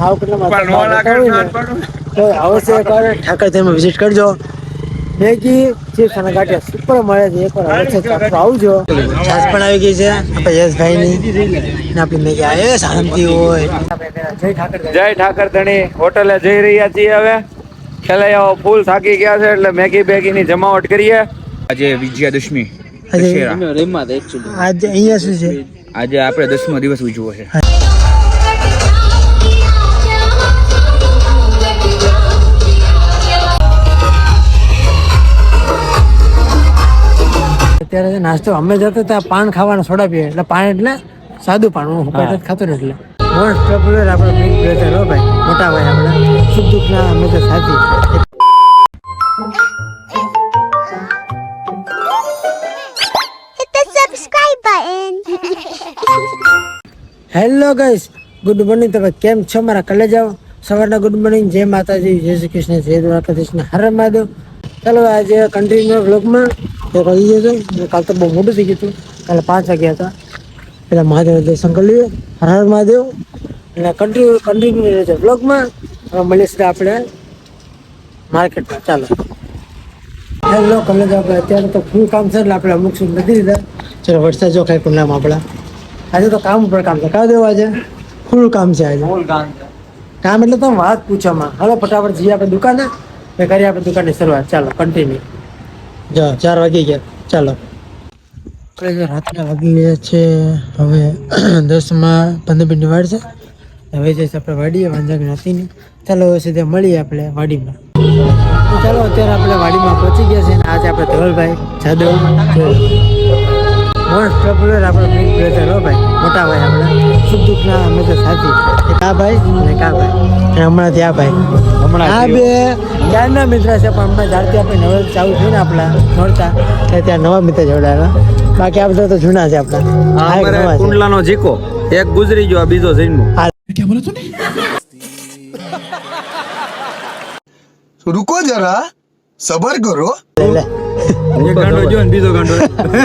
સાવ તો અવશ્ય એકવાર ઠાકર તેમાં વિઝિટ કરજો. મેગી ચિપ્સ અને ગાંઠિયા સુપર મળે છે. એકવાર અવશ્ય ચાખવા આવજો. છાસ પણ આવી ગઈ છે. આપણે યશભાઈની. ને આપણી મેગી આવે. શાંતિ હોય. જય ઠાકર જય ઠાકર ધણી. હોટલે જઈ રહ્યા છીએ હવે. ખેલૈયાઓ ફૂલ થાકી ગયા છે એટલે મેગી બેગી ની જમાવટ કરીએ. આજે વિજયાદશમી. આજે અહીંયા શું છે? આજે આપણે દસમો દિવસ ઉજવો છે. અત્યારે નાસ્તો અમે જતો ત્યાં પાન ખાવાનું સોડા પીએ એટલે પાન એટલે સાદું પાન હું જ ખાતો ને એટલે. મોસ્ટ પોપ્યુલર આપણે બિગ બ્રધર હો ભાઈ મોટા ભાઈ આપણે સુખ દુઃખના અમે તો સાથી. હેલો ગાઈસ ગુડ મોર્નિંગ તમે કેમ છો? મારા કલે જાઓ. સવારના ગુડ મોર્નિંગ જય માતાજી જય શ્રી કૃષ્ણ જય દ્વારકાધીશ ને હર મહાદેવ. ચાલો આજે કન્ટિન્યુ વ્લોગમાં તો કહી દેજો કાલ તો બહુ મોટું થઈ ગયું હતું. કાલે પાંચ વાગ્યા હતા. પેલા મહાદેવ દર્શન કરી લઈએ. હર હર મહાદેવ. અને કન્ટિન્યુ કન્ટિન્યુ રહેજો બ્લોગમાં હવે મળીશું આપણે માર્કેટમાં. ચાલો. હેલો કમલે આપણે અત્યારે તો ફૂલ કામ છે એટલે આપણે અમુક સુધી નથી લીધા. ચલો વરસાદ જો કાંઈ કુંડામાં આપણા. આજે તો કામ ઉપર કામ છે. કાં દેવું આજે? ફૂલ કામ છે આજે. કામ કામ એટલે તમે વાત પૂછવામાં. હાલો ફટાફટ જઈએ આપણે દુકાને. કરીએ આપણે દુકાનની શરૂઆત. ચાલો કન્ટિન્યુ જો, ચાર વાગી ગયા. ચાલો. આપણે રાતના વાગી ગયા છે હવે દસમાં પંદર મિનિટ વાર છે. હવે જઈશ આપણે વાડીએ વાંધા નથી ને ચાલો સીધા મળીએ આપણે વાડીમાં. ચાલો, અત્યારે આપણે વાડીમાં પહોંચી ગયા છે અને આજે આપણે ધવલભાઈ જાદવ. મોસ્ટ પોપ્યુલર આપણે બિગ બ્રધર હો ભાઈ મોટા ભાઈ આપણે સુખ દુઃખના અમે તો સાથી એક આ ભાઈ ને એક આ ભાઈ અને હમણાંથી આ ભાઈ હમણાં આ બે ક્યારના મિત્ર છે પણ હમણાં જ્યારથી આપણે નવા ચાલુ થયું ને આપણા મળતા ત્યારે ત્યાં નવા મિત્ર જોડાયા બાકી આ બધા તો જૂના છે આપણા આ એક નવા છે. કુંડલાનો જીકો એક ગુજરી ગયો આ બીજો જન્મ रुको जरा सबर करो લે લે એક ગાંડો જો ને બીજો ગાંડો.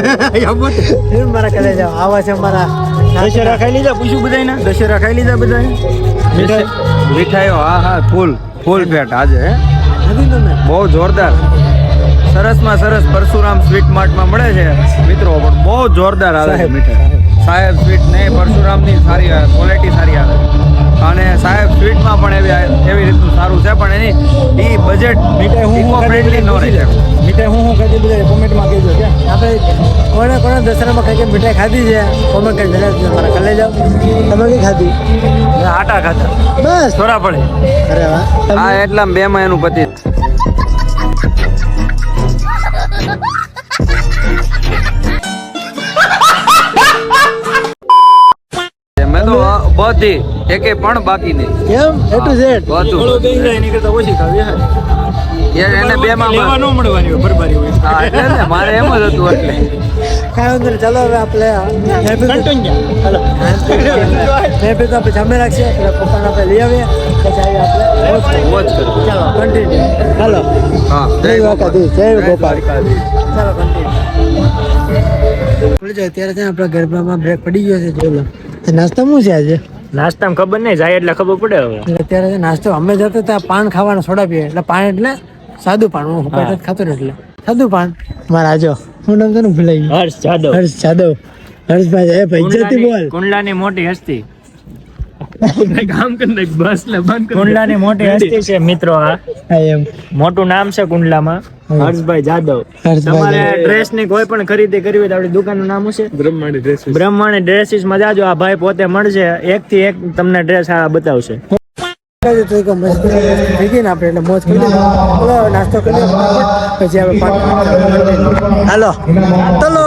ફિર મારા કલે જાઓ. આવા છે મારા દશેરા ખાઈ લીધા? પૂછ્યું બધાય ને દશેરા ખાઈ લીધા બધાય? મીઠાઈ? મીઠાઈઓ હા હા ફૂલ. ફૂલ પેટ આજે હે. નથી તમે? બહુ જોરદાર. સરસમાં સરસ પરશુરામ સ્વીટ માર્ટમાં મળે છે મિત્રો. પણ બહુ જોરદાર આવે છે મીઠાઈ. સાહેબ. સ્વીટ નહીં પરશુરામની સારી આવે ક્વોલિટી સારી આવે. અને સાહેબ સ્વીટમાં પણ એવી એવી રીતનું સારું છે પણ એની એ બજેટ મીઠાઈ હું ફ્રેન્ડલી ન રહી મીઠાઈ હું હું ખાધી બધા કોમેન્ટમાં કહેજો કે આપણે કોણે કોણે દશરામાં કઈ કઈ મીઠાઈ ખાધી છે કોમેન્ટ કરી જણાવજો મારા કલે જાઓ. તમે કઈ ખાધી? આટા ખાધા. બસ. થોડા પડે અરે વાહ. આ એટલા બે માં એનું પતિ. મેં તો બધી એકે પણ બાકી નહીં. કેમ? એ ટુ ઝેડ બધું. યાર એને બે માં હા એટલે ને મારે એમ જ હતું એટલે. કાંઈ વાંધો ચાલો હવે આપણે હાલો. મેં તો આપણે જમે રાખીએ એટલે પપ્પાને આપણે લઈ આવીએ પછી આવીએ આપણે. વોચ કરો. ચાલો કન્ટિન્યુ હાલો. હા જય દ્વારકાધીશ જય ગોપાલ. ચાલો કન્ટિન્યુ જો અત્યારે છે આપણા ગરબામાં બ્રેક પડી ગયો છે જોઈ લો. નાસ્તો શું છે આજે? નાસ્તામાં ખબર નહીં જાય એટલે ખબર પડે હવે. એટલે અત્યારે નાસ્તો અમે જતા ત્યાં પાન ખાવાના સોડા પીએ એટલે પાન એટલે સાદું પાન હું. જ ખાતો ને એટલે. સાદું પાન મારા આજો હું નામ તને ભૂલાઈ ગયું. હર્ષ જાદવ. હર્ષ જાદવ. હર્ષભાઈ એ ભાઈ જતી બોલ. કુંડલાની મોટી હસ્તી. કામ કરી બસ ને બંધ કુંડલાની મોટી હસ્તી છે મિત્રો આ હા એમ. મોટું નામ છે કુંડલામાં. હર્ષભાઈ જાદવ. તમારે ડ્રેસની કોઈ પણ ખરીદી કરવી હોય તો આપણી દુકાનનું નામ છે? બ્રહ્માણી ડ્રેસીસમાં જાજો આ ભાઈ પોતે મળશે. એક થી એક તમને ડ્રેસ સારા બતાવશે. તો એક મસ્ત થઈ ગઈ ને આપણે એટલે મોજ કરી નાસ્તો કરી પછી આપણે હાલો. ચલો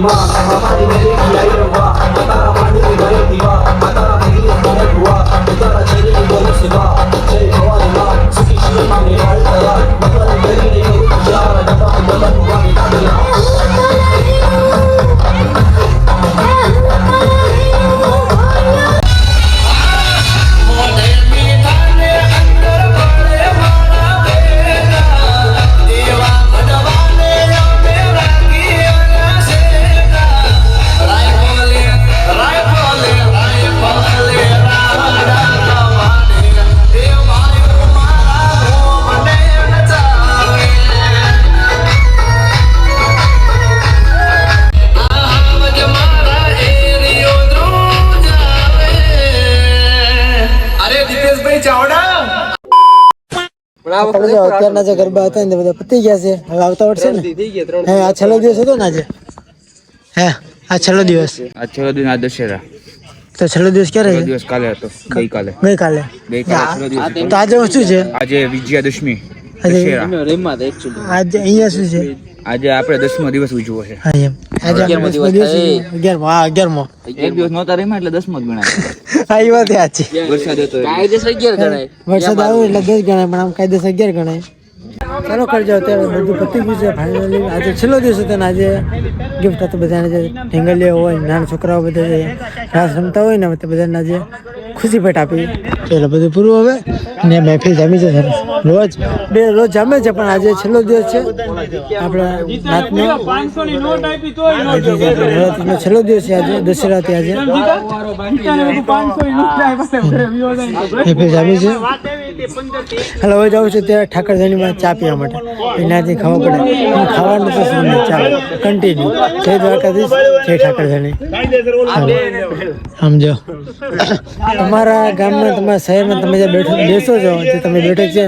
ままに寝れきやいるわ頭に寝れきは અત્યારના જે ગરબા હતા ને બધા પતી ગયા છે. હવે આવતા વર્ષે ને? હે આ છેલ્લો દિવસ હતો ને આજે? હે આ છેલ્લો દિવસ. આ છેલ્લો દિવસ આ દશેરા. તો છેલ્લો દિવસ ક્યારે છે? દિવસ કાલે હતો ગઈકાલે. ગઈકાલે. તો આજે શું છે? આજે વિજયાદશમી. આજે આજે અહીંયા શું છે? આજે આપણે દસમો દિવસ ઉજવો છે. હા એમ. આજે આપણે દસમો દિવસ અગિયારમો હા અગિયારમો. એક દિવસ નહોતા રમ્યા એટલે દસમો જ ગણાય. હા એ વાત સાચી. વરસાદ હતો એટલે. વરસાદ આવ્યો એટલે દસ ગણાય પણ આમ કાયદેસર અગિયાર ગણાય. ચાલો કરજો અત્યારે બધું પતી ગયું છે ફાઇનલી આજે છેલ્લો દિવસ હતો ને આજે ગિફ્ટ હતું બધાને જે ઢીંગલીઓ હોય નાના છોકરાઓ બધા જે રાસ રમતા હોય ને તે બધાને આજે ખુશી ભેટ આપી એટલે બધું પૂરું હવે? ને મહેફિલ જામી છે રોજ? બે રોજ જામે છે પણ આજે છેલ્લો દિવસ છે. આપણા રાતનો આજે છેલ્લો દિવસ છે આજે દશેરાથી આજે. મહેફિલ જામી છે. હાલ હવે જાઉં છું ત્યાં ઠાકરધણીમાં ચા પીવા માટે. એનાથી ખાવા પડે. ખાવાનું તો શું ચાલો કન્ટિન્યુ જય દ્વારકાધીશ જય ઠાકરજાની સમજો. તમારા ગામમાં તમારા શહેરમાં તમે જે બેઠો બેસો છો, જે તમે બેઠો છે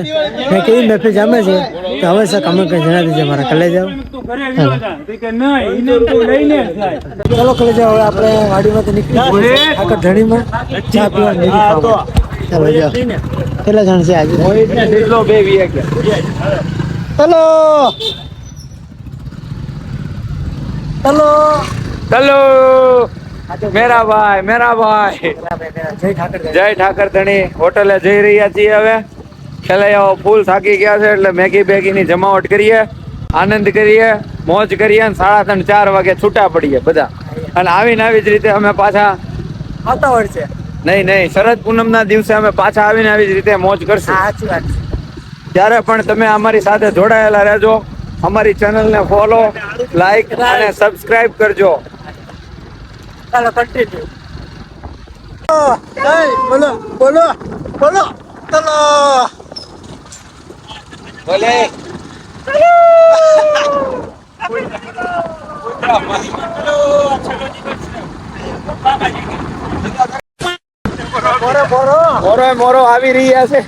ને કેવી મહેફિલ જામે છે, તો અવશ્ય કમેન્ટ કંઈ જણાવી દેજો, મારા કલે જાઓ. ચાલો કલે જાઓ, હવે આપણે વાડીમાંથી નીકળી આગળ ધણીમાં ચા પીવા ચાલો જાઓ. કેટલા જણ છે આજે? હલો. ચલો ચલો મેરા ભાઈ મેરા ભાઈ જય ઠાકર ધણી હોટલે જઈ રહ્યા છીએ હવે. ખેલૈયાઓ ફૂલ થાકી ગયા છે એટલે મેગી ની જમાવટ કરીએ આનંદ કરીએ મોજ કરીએ અને સાડા ત્રણ ચાર વાગે છૂટા પડીએ બધા. અને આવીને આવી જ રીતે અમે પાછા આવતા વર્ષે નહીં નહીં શરદ પૂનમ ના દિવસે અમે પાછા આવીને આવી જ રીતે મોજ કરશું. ત્યારે પણ તમે અમારી સાથે જોડાયેલા રહેજો. અમારી ચેનલને ફોલો લાઈક અને સબસ્ક્રાઇબ કરજો. ચાલો કન્ટિન્યુ બોલો બોલો બોલો. ચલો. મોરો મોરો આવી રહ્યા છે.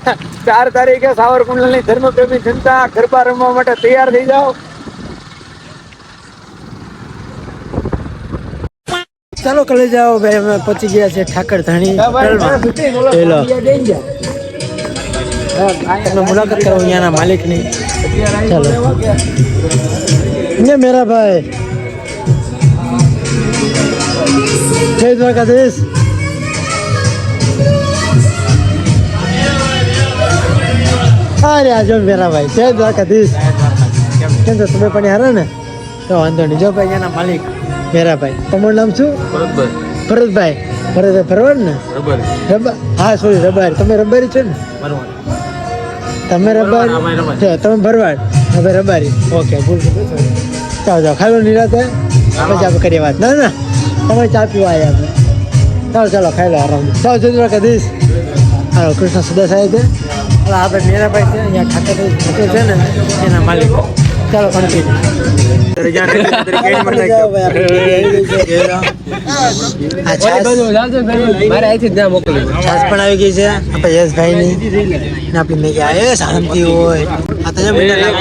ચાર તારીખે સાવરકુંડલની ધર્મપ્રેમી જનતા ગરબા રમવા માટે તૈયાર થઈ જાઓ. ચાલો કલે જાઓ ભાઈ અમે પહોંચી ગયા છે ઠાકર ધણી તમે મુલાકાત કરો અહીંયાના માલિકની. ચાલો. ને મેરા ભાઈ. જય દ્વારકાધીશ. અરે આજો મેરા ભાઈ જય દ્વારકાધીશ. કેમ છો તમે પણ હારે ને? તો વાંધો નહીં. જો ભાઈ અહીંયાના માલિક. મેરા ભાઈ તમારું નામ શું? ભરતભાઈ. ભરતભાઈ. ભરવાડ ને? રબર. હા સોરી રબારી. તમે રબારી છો ને? તમે રબારી? છો તમે ભરવાડ. હવે રબારી. ઓકે ભૂલ. ચાલો જાઓ ખાલી નિરાતે. પછી આપણે કરીએ વાત. ના ના તમે ચા પીવા આવ્યા આપણે ચાલો ચાલો ખાઈ લો આરામ. ચાલો જય કદીશ હાલો કૃષ્ણ સદા સાહેબ છે. આપણે મેરાભાઈ છે અહીંયા ખાતે ઠાકર છે ને એના માલિક. ચાલો પણ આવી ગઈ છે આપણે યશભાઈની. ને આપણી મેગી આ શાંતિ હોય. આ તો જે બધા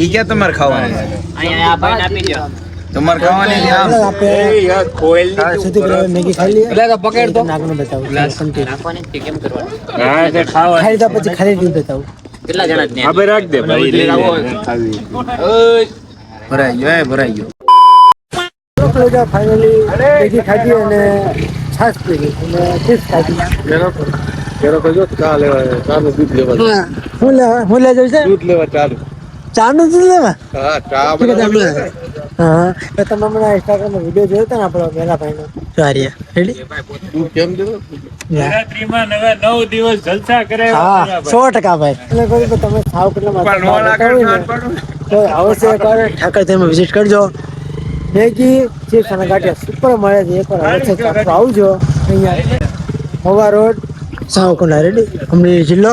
ઈ ક્યાં તમારે ખાવાની? તમારે ખાવાની છે આમ. આપણે સુધી પેલા મેગી ખાઈ લઈએ પકડ તો નાગનું બતાવું. કન્ટિન્યુ તો પછી ખાલી નહીં બતાવું ભરાઈ ગયો એ ભરાઈ ગયો ફાઇનલી મેગી ખાધી અને છાશ પી અને ચિપ્સ ખાધી હા. લેવા હું લેવા દૂધ લેવા લેવા. હા તો તમે હમણાં ઇન્સ્ટાગ્રામમાં વીડિયો જોયો હતો ને આપણો મેલા ભાઈનો. સારિયા રેડી હા સો ટકા ભાઈ. એટલે કહું કે તમે સાવ તો અવશ્ય એકવાર ઠાકર તમે વિઝિટ કરજો. મેગી ચિપ્સ અને ગાંઠિયા સુપર મળે છે. એકવાર અવશ્ય આવજો. અહીંયા મવા રોડ સાવકુંડા રેડી અમરેલી જિલ્લો.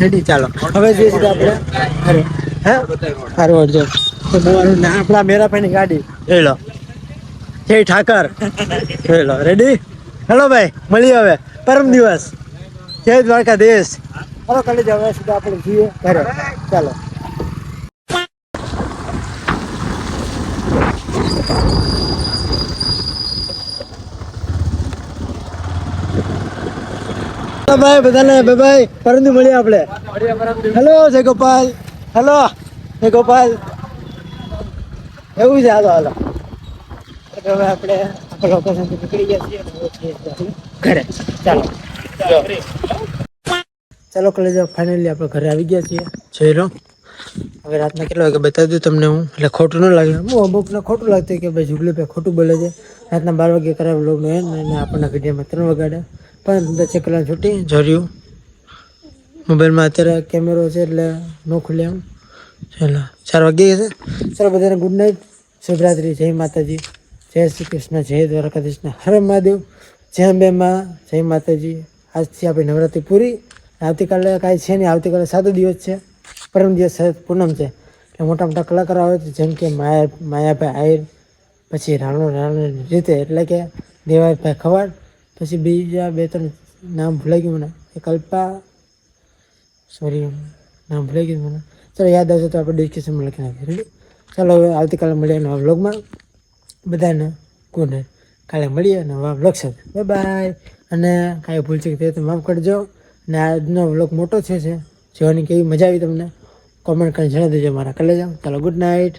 રેડી ચાલો. હવે જે છે આપણે. અરે હે? હારવડ જો. તો રોડ આપણા મેરાભાઈની ગાડી. એ લો. જય ઠાકર. એ લો રેડી હેલો ભાઈ મળીએ હવે. પરમ દિવસ. જય દ્વારકાધીશ. ચાલો કાલે જવા સીધા આપણે જઈએ ઘરે. ચાલો. ભાઈ બધાને ભાઈ ભાઈ પરંતુ મળીએ આપણે. હેલો જય ગોપાલ. હેલો જય ગોપાલ. એવું છે હાલો હાલો. હવે આપણે નીકળી ગયા છીએ ઘરે. ચાલો. ચાલો કલેજ ફાઇનલી આપણે ઘરે આવી ગયા છીએ. જોઈ લો. હવે રાતના કેટલા વાગે બતાવી દઉં તમને હું. એટલે ખોટું ન લાગે. હું અમુકને ખોટું લાગતું કે ભાઈ જુગલી ભાઈ ખોટું બોલે છે. રાતના બાર વાગે કરાવે લોગનું એમ અને આપણને ઘડિયામાં ત્રણ વગાડે પણ દસ એક કલાક છૂટી જર્યું મોબાઈલમાં અત્યારે કેમેરો છે એટલે ન ખુલે એમ. ચાલો. ચાર વાગે છે. ચાલો બધાને ગુડ નાઇટ શુભરાત્રી. જય માતાજી. જય શ્રી કૃષ્ણ, જય દ્વારકાધીશ હર મહાદેવ. જય અંબે માં, જય માતાજી. આજથી આપણી નવરાત્રિ પૂરી. આવતીકાલે કાંઈ છે નહીં. આવતીકાલે સાતો દિવસ છે. પરમ દિવસ પૂનમ છે. એટલે મોટા મોટા કલાકારો આવે છે, જેમ કે માયા, માયાભાઈ આહિર, પછી રાણો રાણો રીતે. એટલે કે દેવાભાઈ ખવાડ, પછી બીજા બે, ત્રણ નામ ભૂલાઈ ગયું મને. એ કલ્પા સોરી, નામ ભૂલાઈ ગયું મને. ચાલો યાદ આવશે તો આપણે ડિસ્ક્રિપ્શનમાં લખી નાખીએ. ચાલો હવે આવતીકાલે મળીએ નવા વ્લોગમાં બધાને ગુડ કાલે મળીએ અને વાપ સાથે. બાય બાય અને કાંઈ ભૂલ છે તો માફ કરજો. અને આજનો વ્લોગ મોટો છે. જોવાની કેવી મજા આવી તમને? કોમેન્ટ કરીને જણાવી દેજો મારા કલેજા ચાલો ગુડ નાઇટ